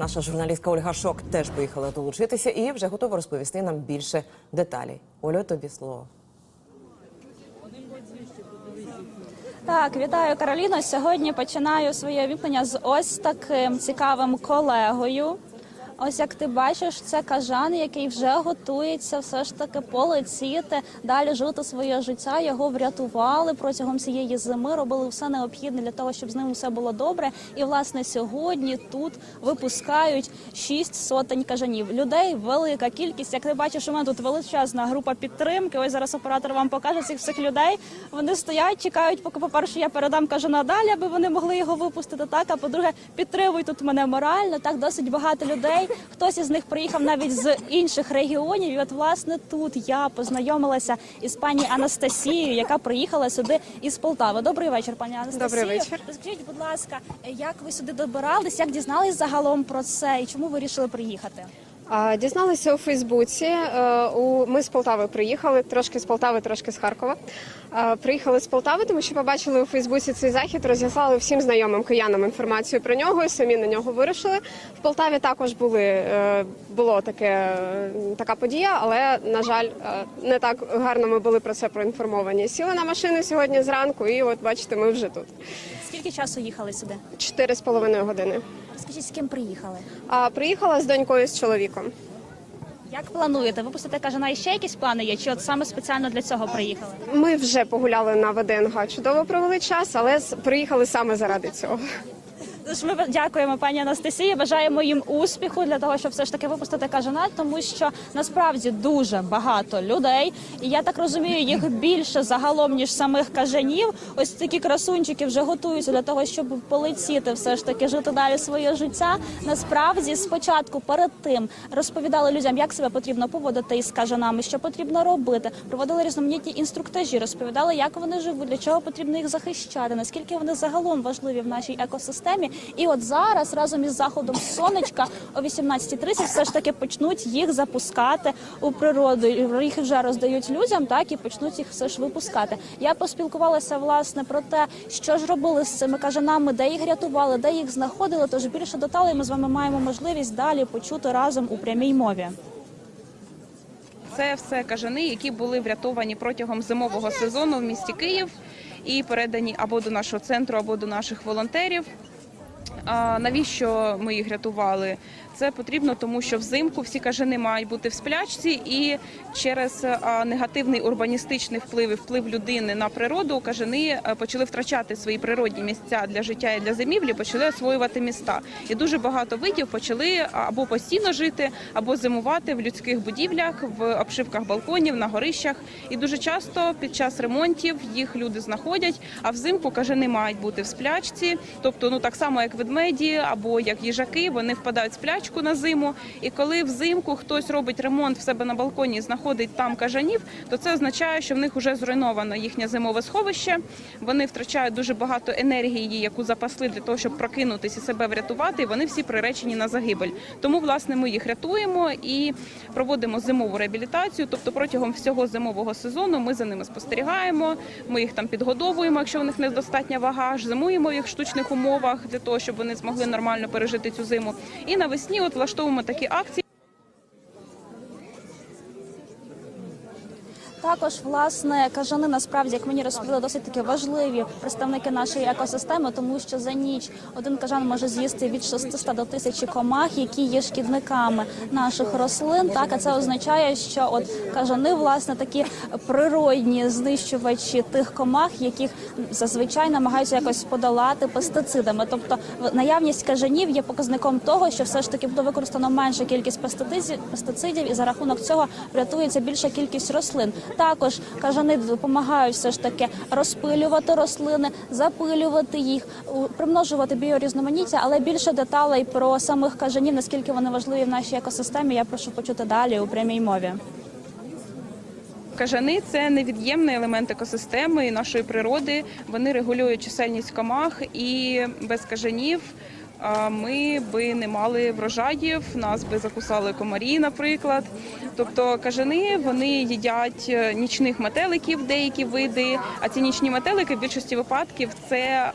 Наша журналістка Ольга Шок теж поїхала долучитися і вже готова розповісти нам більше деталей. Олю, тобі слово. Так, вітаю Кароліно. Сьогодні починаю своє віплення з ось таким цікавим колегою. Ось як ти бачиш, це кажан, який вже готується все ж таки полетіти, далі жити своє життя. Його врятували протягом цієї зими, робили все необхідне для того, щоб з ним все було добре. І власне сьогодні тут випускають шість сотень кажанів. Людей велика кількість. Як ти бачиш, у мене тут величезна група підтримки. Ось зараз оператор вам покаже цих всіх людей. Вони стоять, чекають, поки, по-перше, я передам кажана далі, аби вони могли його випустити. Так, а по-друге, підтримують тут мене морально. Так, досить багато людей. Хтось із них приїхав навіть з інших регіонів. І от власне тут я познайомилася із пані Анастасією, яка приїхала сюди із Полтави. Добрий вечір, пані Анастасія. Добрий вечір. Скажіть, будь ласка, як ви сюди добирались? Як дізнались загалом про це і чому ви вирішили приїхати? Дізналися у Фейсбуці. Е, Ми з Полтави приїхали, трошки з Полтави, трошки з Харкова. Приїхали з Полтави, тому що побачили у Фейсбуці цей захід, розіслали всім знайомим киянам інформацію про нього і самі на нього вирушили. В Полтаві також були, е, було таке, е, така подія, але, на жаль, не так гарно ми були про це проінформовані. Сіли на машину сьогодні зранку, і от бачите, ми вже тут. Скільки часу їхали сюди? Чотири з половиною години. Скажіть, з ким приїхали? А приїхала з донькою з чоловіком. Як плануєте? Випустити кажана і ще якісь плани є? Чи от саме спеціально для цього приїхали? Ми вже погуляли на ВДНГ, чудово провели час, але приїхали саме заради цього. Тож ми дякуємо пані Анастасії. Бажаємо їм успіху для того, щоб все ж таки випустити кажана, тому що насправді дуже багато людей, і я так розумію, їх більше загалом ніж самих кажанів. Ось такі красунчики вже готуються для того, щоб полетіти, все ж таки жити далі своє життя. Насправді, спочатку перед тим розповідали людям, як себе потрібно поводити із кажанами, що потрібно робити. Проводили різноманітні інструктажі, розповідали, як вони живуть, для чого потрібно їх захищати, наскільки вони загалом важливі в нашій екосистемі. І от зараз разом із заходом сонечка о 18.30 все ж таки почнуть їх запускати у природу. Їх вже роздають людям, так і почнуть їх все ж випускати. Я поспілкувалася власне про те, що ж робили з цими кажанами, де їх рятували, де їх знаходили. Тож більше деталей ми з вами маємо можливість далі почути разом у прямій мові. Це все кажани, які були врятовані протягом зимового сезону в місті Київ і передані або до нашого центру, або до наших волонтерів. А навіщо ми їх рятували? Це потрібно, тому що взимку всі кажани мають бути в сплячці, і через негативний урбаністичний вплив і вплив людини на природу кажани почали втрачати свої природні місця для життя і для зимівлі, почали освоювати міста. І дуже багато видів почали або постійно жити, або зимувати в людських будівлях, в обшивках балконів, на горищах. І дуже часто під час ремонтів їх люди знаходять. А взимку кажани мають бути в сплячці, тобто, ну так само як ведмеді або як їжаки, вони впадають в сплячку на зиму. І коли взимку хтось робить ремонт в себе на балконі, і знаходить там кажанів, то це означає, що в них вже зруйновано їхнє зимове сховище. Вони втрачають дуже багато енергії, яку запасли для того, щоб прокинутися і себе врятувати. І вони всі приречені на загибель. Тому власне ми їх рятуємо і проводимо зимову реабілітацію. Тобто протягом всього зимового сезону ми за ними спостерігаємо. Ми їх там підгодовуємо, якщо в них недостатня вага, зимуємо їх в штучних умовах для того, щоб вони змогли нормально пережити цю зиму. І навесні от влаштовуємо такі акції. Також власне кажани насправді, як мені розповіли, досить таки важливі представники нашої екосистеми, тому що за ніч один кажан може з'їсти від 600 до 1000 комах, які є шкідниками наших рослин. Так а це означає, що от кажани, власне, такі природні знищувачі тих комах, яких зазвичай намагаються якось подолати пестицидами. Тобто, наявність кажанів є показником того, що все ж таки буде використано менша кількість пестицидів, і за рахунок цього врятується більша кількість рослин. Також кажани допомагають все ж таки розпилювати рослини, запилювати їх, примножувати біорізноманіття, але більше деталей про самих кажанів, наскільки вони важливі в нашій екосистемі. Я прошу почути далі у прямій мові. Кажани це невід'ємний елемент екосистеми і нашої природи. Вони регулюють чисельність комах, і без кажанів ми би не мали врожаїв, нас би закусали комарі, наприклад. Тобто кажани вони їдять е, нічних метеликів, деякі види. А ці нічні метелики в більшості випадків це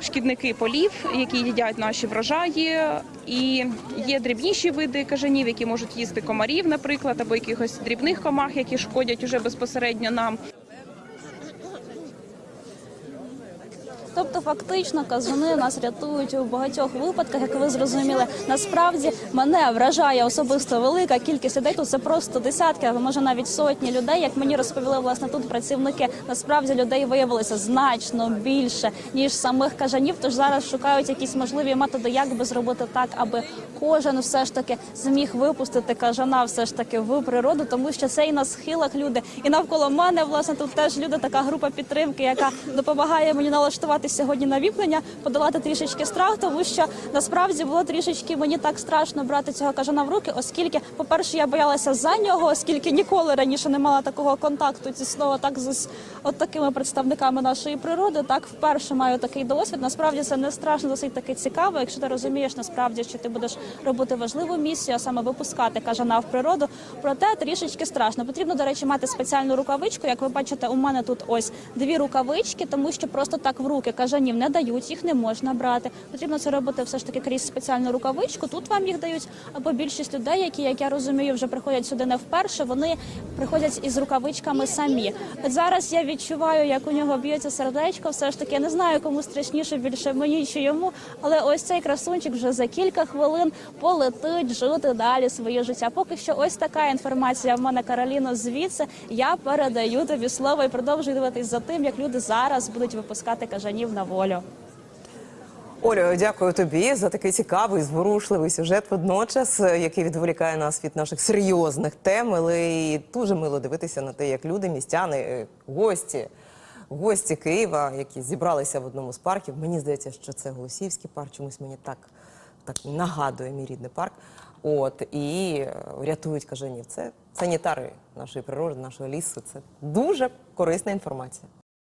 шкідники полів, які їдять наші врожаї. І є дрібніші види кажанів, які можуть їсти комарів, наприклад, або якихось дрібних комах, які шкодять уже безпосередньо нам. Тобто, фактично, казани нас рятують у багатьох випадках, як ви зрозуміли. Насправді мене вражає особисто велика кількість людей. Тут це просто десятки, або може навіть сотні людей. Як мені розповіли власне тут працівники, насправді людей виявилося значно більше ніж самих кажанів. Тож зараз шукають якісь можливі методи, як би зробити так, аби кожен все ж таки зміг випустити кажана, все ж таки в природу, тому що це і на схилах люди, і навколо мене власне тут теж люди, така група підтримки, яка допомагає мені налаштувати сьогодні на віплення, подолати трішечки страх, тому що насправді було трішечки мені так страшно брати цього кажана в руки, оскільки, по-перше, я боялася за нього, оскільки ніколи раніше не мала такого контакту тісно так з от такими представниками нашої природи. Так вперше маю такий досвід. Насправді це не страшно, досить таки цікаво, якщо ти розумієш насправді, що ти будеш робити важливу місію, а саме випускати кажана в природу. Проте трішечки страшно. Потрібно, до речі, мати спеціальну рукавичку. Як ви бачите, у мене тут ось дві рукавички, тому що просто так в руки кажанів не дають, їх не можна брати. Потрібно це робити все ж таки крізь спеціальну рукавичку. Тут вам їх дають. Або більшість людей, які, як я розумію, вже приходять сюди не вперше. Вони приходять із рукавичками самі. От зараз я відчуваю, як у нього б'ється сердечко. Все ж таки, я не знаю, кому страшніше більше мені чи йому. Але ось цей красунчик вже за кілька хвилин полетить жити далі своє життя. Поки що, ось така інформація в мене Кароліно. Звідси я передаю тобі слово і продовжую дивитись за тим, як люди зараз будуть випускати кажанів на волю. Олю, дякую тобі за такий цікавий, зворушливий сюжет водночас, який відволікає нас від наших серйозних тем. Але і дуже мило дивитися на те, як люди, містяни, гості, гості Києва, які зібралися в одному з парків. Мені здається, що це Голосіївський парк. Чомусь мені так, так нагадує мій рідний парк. От і е, рятують кажанів. Це санітари нашої природи, нашого лісу. Це дуже корисна інформація.